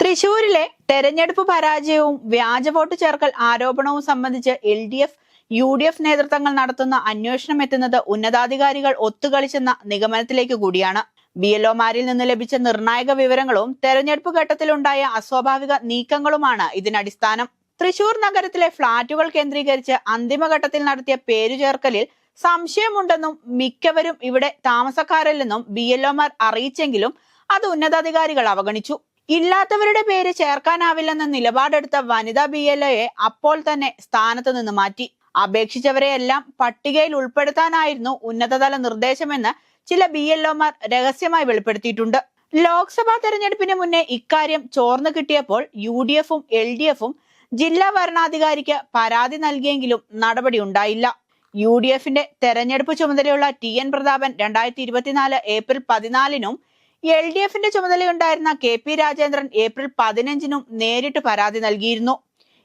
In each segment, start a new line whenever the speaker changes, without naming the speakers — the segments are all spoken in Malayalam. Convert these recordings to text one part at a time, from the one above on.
തൃശൂരിലെ തെരഞ്ഞെടുപ്പ് പരാജയവും വ്യാജ വോട്ട് ചേർക്കൽ ആരോപണവും സംബന്ധിച്ച് L D F U D F നേതൃത്വങ്ങൾ നടത്തുന്ന അന്വേഷണം എത്തുന്നത് ഉന്നതാധികാരികൾ ഒത്തുകളിച്ചെന്ന നിഗമനത്തിലേക്ക് കൂടിയാണ്. ബി എൽഒമാരിൽ നിന്ന് ലഭിച്ച നിർണായക വിവരങ്ങളും തെരഞ്ഞെടുപ്പ് ഘട്ടത്തിലുണ്ടായ അസ്വാഭാവിക നീക്കങ്ങളുമാണ് ഇതിനടിസ്ഥാനം. തൃശൂർ നഗരത്തിലെ ഫ്ളാറ്റുകൾ കേന്ദ്രീകരിച്ച് അന്തിമഘട്ടത്തിൽ നടത്തിയ പേരുചേർക്കലിൽ സംശയമുണ്ടെന്നും മിക്കവരും ഇവിടെ താമസക്കാരല്ലെന്നും ബി എൽഒമാർ അറിയിച്ചെങ്കിലും അത് ഉന്നതാധികാരികൾ അവഗണിച്ചു. ഇല്ലാത്തവരുടെ പേര് ചേർക്കാനാവില്ലെന്ന നിലപാടെടുത്ത വനിതാ ബി എൽ അപ്പോൾ തന്നെ സ്ഥാനത്ത് നിന്ന് മാറ്റി. അപേക്ഷിച്ചവരെയെല്ലാം പട്ടികയിൽ ഉൾപ്പെടുത്താനായിരുന്നു ഉന്നതതല നിർദ്ദേശമെന്ന് ചില ബി എൽ ഒമാർ രഹസ്യമായി വെളിപ്പെടുത്തിയിട്ടുണ്ട്. ലോക്സഭാ തെരഞ്ഞെടുപ്പിന് മുന്നേ ഇക്കാര്യം ചോർന്നു കിട്ടിയപ്പോൾ യു ഡി എഫും എൽ ഡി എഫും ജില്ലാ ഭരണാധികാരിക്ക് പരാതി നൽകിയെങ്കിലും നടപടി ഉണ്ടായില്ല. യു ഡി എഫിന്റെ തെരഞ്ഞെടുപ്പ് ചുമതലയുള്ള ടി എൻ പ്രതാപൻ രണ്ടായിരത്തി ഇരുപത്തിനാല് ഏപ്രിൽ പതിനാലിനും എൽ ഡി എഫിന്റെ ചുമതലയുണ്ടായിരുന്ന കെ പി രാജേന്ദ്രൻ ഏപ്രിൽ പതിനഞ്ചിനും നേരിട്ട് പരാതി നൽകിയിരുന്നു.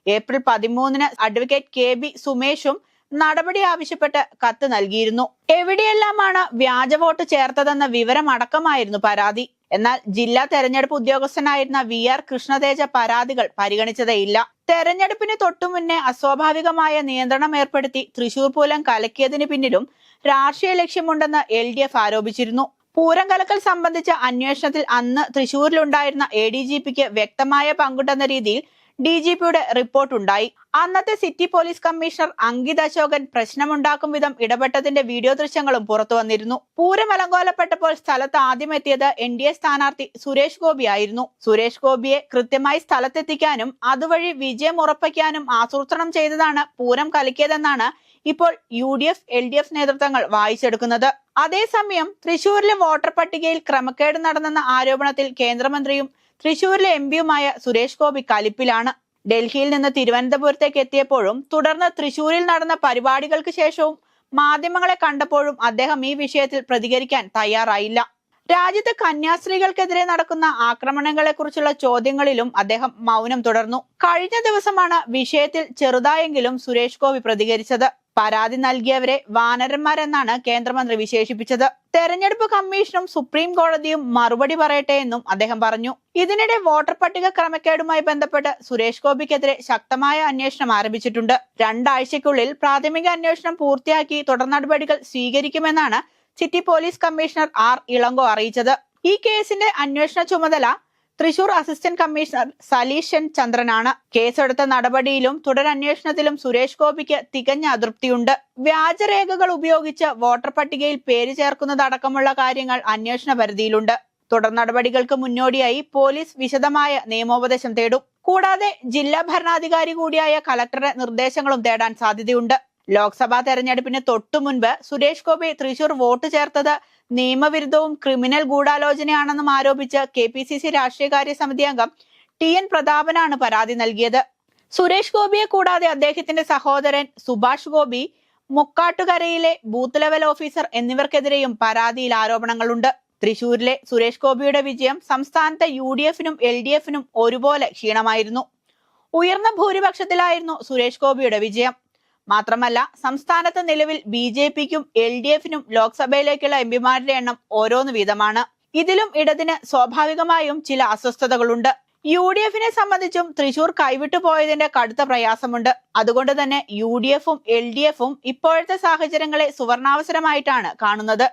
ഏപ്രിൽ പതിമൂന്നിന് അഡ്വക്കേറ്റ് കെ ബി സുമേഷും നടപടി ആവശ്യപ്പെട്ട് കത്ത് നൽകിയിരുന്നു. എവിടെയെല്ലാമാണ് വ്യാജ വോട്ട് ചേർത്തതെന്ന വിവരം അടക്കമായിരുന്നു പരാതി. എന്നാൽ ജില്ലാ തെരഞ്ഞെടുപ്പ് ഉദ്യോഗസ്ഥനായിരുന്ന വി ആർ കൃഷ്ണതേജ പരാതികൾ പരിഗണിച്ചതേയില്ല തെരഞ്ഞെടുപ്പിന് തൊട്ടുമുന്നേ അസ്വാഭാവികമായ നിയന്ത്രണം ഏർപ്പെടുത്തി തൃശൂർ പൂലം കലക്കിയതിന് പിന്നിലും രാഷ്ട്രീയ ലക്ഷ്യമുണ്ടെന്ന് എൽ ആരോപിച്ചിരുന്നു. പൂരം കലക്കൽ സംബന്ധിച്ച അന്വേഷണത്തിൽ അന്ന് തൃശൂരിലുണ്ടായിരുന്ന എ ഡി ജി പിക്ക് വ്യക്തമായ പങ്കുണ്ടെന്ന രീതിയിൽ ഡി ജി പിയുടെ റിപ്പോർട്ടുണ്ടായി അന്നത്തെ city police commissioner Ankit Ashokan പ്രശ്നമുണ്ടാക്കും വിധം ഇടപെട്ടതിന്റെ വീഡിയോ ദൃശ്യങ്ങളും പുറത്തു വന്നിരുന്നു. പൂരം അലങ്കോലപ്പെട്ടപ്പോൾ സ്ഥലത്ത് ആദ്യം എത്തിയത് എൻ ഡി എ സ്ഥാനാർത്ഥി സുരേഷ് ഗോപി ആയിരുന്നു. സുരേഷ് ഗോപിയെ കൃത്യമായി സ്ഥലത്തെത്തിക്കാനും അതുവഴി വിജയം ഉറപ്പിക്കാനും ആസൂത്രണം ചെയ്തതാണ് പൂരം കലക്കിയതെന്നാണ് ഇപ്പോൾ U D F L D F നേതൃത്വങ്ങൾ വായിച്ചെടുക്കുന്നത്. അതേസമയം തൃശൂരിലെ വോട്ടർ പട്ടികയിൽ ക്രമക്കേട് നടന്നെന്ന ആരോപണത്തിൽ കേന്ദ്രമന്ത്രിയും തൃശൂരിലെ എം പിയുമായ സുരേഷ് ഗോപി കലിപ്പിലാണ്. ഡൽഹിയിൽ നിന്ന് തിരുവനന്തപുരത്തേക്ക് എത്തിയപ്പോഴും തുടർന്ന് തൃശൂരിൽ നടന്ന പരിപാടികൾക്ക് ശേഷവും മാധ്യമങ്ങളെ കണ്ടപ്പോഴും അദ്ദേഹം ഈ വിഷയത്തിൽ പ്രതികരിക്കാൻ തയ്യാറായില്ല. രാജ്യത്ത് കന്യാസ്ത്രീകൾക്കെതിരെ നടക്കുന്ന ആക്രമണങ്ങളെ കുറിച്ചുള്ള ചോദ്യങ്ങളിലും അദ്ദേഹം മൗനം തുടർന്നു. കഴിഞ്ഞ ദിവസമാണ് വിഷയത്തിൽ ചെറുതായെങ്കിലും സുരേഷ് ഗോപി പ്രതികരിച്ചത്. പരാതി നൽകിയവരെ വാനരന്മാരെന്നാണ് കേന്ദ്രമന്ത്രി വിശേഷിപ്പിച്ചത്. തെരഞ്ഞെടുപ്പ് കമ്മീഷനും സുപ്രീം കോടതിയും മറുപടി പറയട്ടെ എന്നും അദ്ദേഹം പറഞ്ഞു. ഇതിനിടെ വോട്ടർ പട്ടിക ക്രമക്കേടുമായി ബന്ധപ്പെട്ട് സുരേഷ് ഗോപിക്കെതിരെ ശക്തമായ അന്വേഷണം ആരംഭിച്ചിട്ടുണ്ട്. രണ്ടാഴ്ചയ്ക്കുള്ളിൽ പ്രാഥമിക അന്വേഷണം പൂർത്തിയാക്കി തുടർ നടപടികൾ സ്വീകരിക്കുമെന്നാണ് city police commissioner R Ilango അറിയിച്ചത്. ഈ കേസിന്റെ അന്വേഷണ ചുമതല തൃശൂർ അസിസ്റ്റന്റ് കമ്മീഷണർ സലീഷൻ ചന്ദ്രനാണ് കേസെടുത്ത നടപടിയിലും തുടരന്വേഷണത്തിലും സുരേഷ് ഗോപിക്ക് തികഞ്ഞ അതൃപ്തിയുണ്ട്. വ്യാജരേഖകൾ ഉപയോഗിച്ച് വോട്ടർ പട്ടികയിൽ പേര് ചേർക്കുന്നതടക്കമുള്ള കാര്യങ്ങൾ അന്വേഷണ പരിധിയിലുണ്ട്. തുടർ നടപടികൾക്ക് മുന്നോടിയായി പോലീസ് വിശദമായ നിയമോപദേശം തേടും. കൂടാതെ ജില്ലാ ഭരണാധികാരി കൂടിയായ കലക്ടറുടെ നിർദ്ദേശങ്ങളും തേടാൻ സാധ്യതയുണ്ട്. ലോക്സഭാ തെരഞ്ഞെടുപ്പിന് തൊട്ടു മുൻപ് സുരേഷ് ഗോപി തൃശൂർ വോട്ട് ചേർത്തത് നിയമവിരുദ്ധവും ക്രിമിനൽ ഗൂഢാലോചനയാണെന്നും ആരോപിച്ച് കെ പി സി സി രാഷ്ട്രീയകാര്യ സമിതി അംഗം ടി എൻ പ്രതാപനാണ് പരാതി നൽകിയത്. സുരേഷ് ഗോപിയെ കൂടാതെ അദ്ദേഹത്തിന്റെ സഹോദരൻ സുഭാഷ് ഗോപി മുക്കാട്ടുകരയിലെ ബൂത്ത് ലെവൽ ഓഫീസർ എന്നിവർക്കെതിരെയും പരാതിയിൽ ആരോപണങ്ങളുണ്ട്. തൃശൂരിലെ സുരേഷ് ഗോപിയുടെ വിജയം സംസ്ഥാനത്തെ യു ഡി എഫിനും എൽ ഡി എഫിനും ഒരുപോലെ ക്ഷീണമായിരുന്നു. ഉയർന്ന ഭൂരിപക്ഷത്തിലായിരുന്നു സുരേഷ് ഗോപിയുടെ വിജയം. മാത്രമല്ല സംസ്ഥാനത്ത് നിലവിൽ ബി ജെ പിക്കും എൽ ഡി എഫിനും ലോക്സഭയിലേക്കുള്ള എം പിമാരുടെ എണ്ണം ഓരോന്ന് വീതമാണ്. ഇതിലും ഇടതിന് സ്വാഭാവികമായും ചില അസ്വസ്ഥതകളുണ്ട്. യു ഡി എഫിനെ സംബന്ധിച്ചും തൃശൂർ കൈവിട്ടു പോയതിന്റെ കടുത്ത പ്രയാസമുണ്ട്. അതുകൊണ്ട് തന്നെ യു ഡി എഫും എൽ ഡി എഫും ഇപ്പോഴത്തെ സാഹചര്യങ്ങളെ സുവർണാവസരമായിട്ടാണ് കാണുന്നത്.